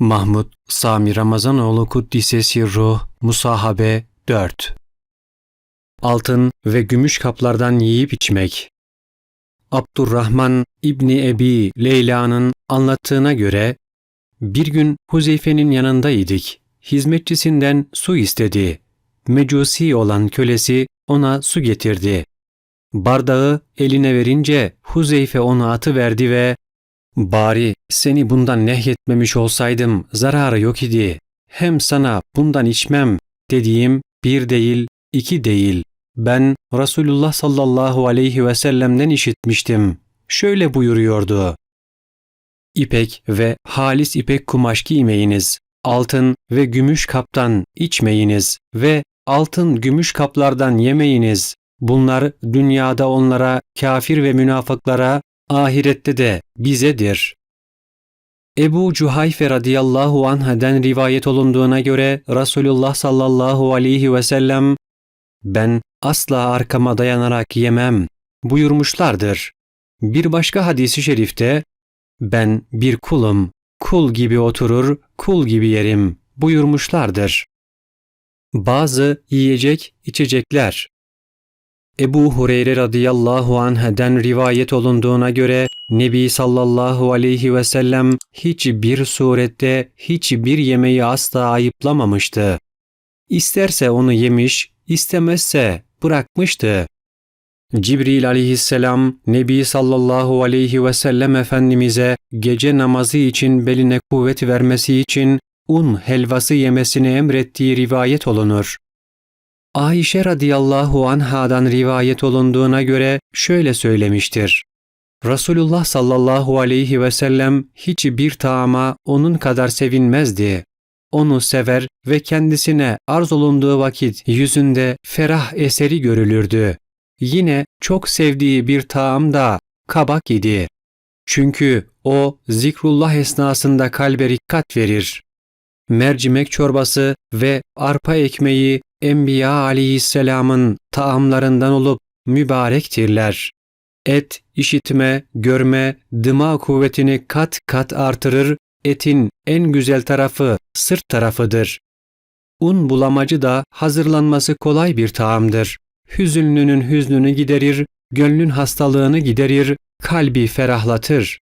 Mahmud Sami Ramazanoğlu Kuddisesi Ruh Musahabe 4 Altın ve gümüş kaplardan yiyip içmek Abdurrahman İbni Ebi Leyla'nın anlattığına göre bir gün Huzeyfe'nin yanındaydık. Hizmetçisinden su istedi. Mecusi olan kölesi ona su getirdi. Bardağı eline verince Huzeyfe onu atıverdi ve ''Bari seni bundan nehyetmemiş olsaydım zararı yok idi. Hem sana bundan içmem dediğim bir değil, iki değil. Ben Resulullah sallallahu aleyhi ve sellem'den işitmiştim. Şöyle buyuruyordu. İpek ve halis ipek kumaş giymeyiniz. Altın ve gümüş kaptan içmeyiniz ve altın gümüş kaplardan yemeyiniz. Bunlar dünyada onlara, kafir ve münafıklara, ahirette de bizedir. Ebu Cuhayfe radıyallahu anh'den rivayet olunduğuna göre Resulullah sallallahu aleyhi ve sellem ben asla arkama dayanarak yemem buyurmuşlardır. Bir başka hadisi şerifte ben bir kulum, kul gibi oturur, kul gibi yerim buyurmuşlardır. Bazı yiyecek içecekler Ebu Hureyre radıyallahu anh'den rivayet olunduğuna göre Nebi sallallahu aleyhi ve sellem hiçbir surette hiçbir yemeği asla ayıplamamıştı. İsterse onu yemiş, istemezse bırakmıştı. Cibril aleyhisselam Nebi sallallahu aleyhi ve sellem Efendimiz'e gece namazı için beline kuvvet vermesi için un helvası yemesini emrettiği rivayet olunur. Ayşe radıyallahu anhadan rivayet olunduğuna göre şöyle söylemiştir. Resulullah sallallahu aleyhi ve sellem hiçbir taama onun kadar sevinmezdi. Onu sever ve kendisine arz olunduğu vakit yüzünde ferah eseri görülürdü. Yine çok sevdiği bir taam da kabak idi. Çünkü o zikrullah esnasında kalbe rikkat verir. Mercimek çorbası ve arpa ekmeği Enbiya aleyhisselamın taamlarından olup mübarektirler. Et, işitme, görme, dıma kuvvetini kat kat artırır, etin en güzel tarafı sırt tarafıdır. Un bulamacı da hazırlanması kolay bir taamdır. Hüzünlünün hüznünü giderir, gönlün hastalığını giderir, kalbi ferahlatır.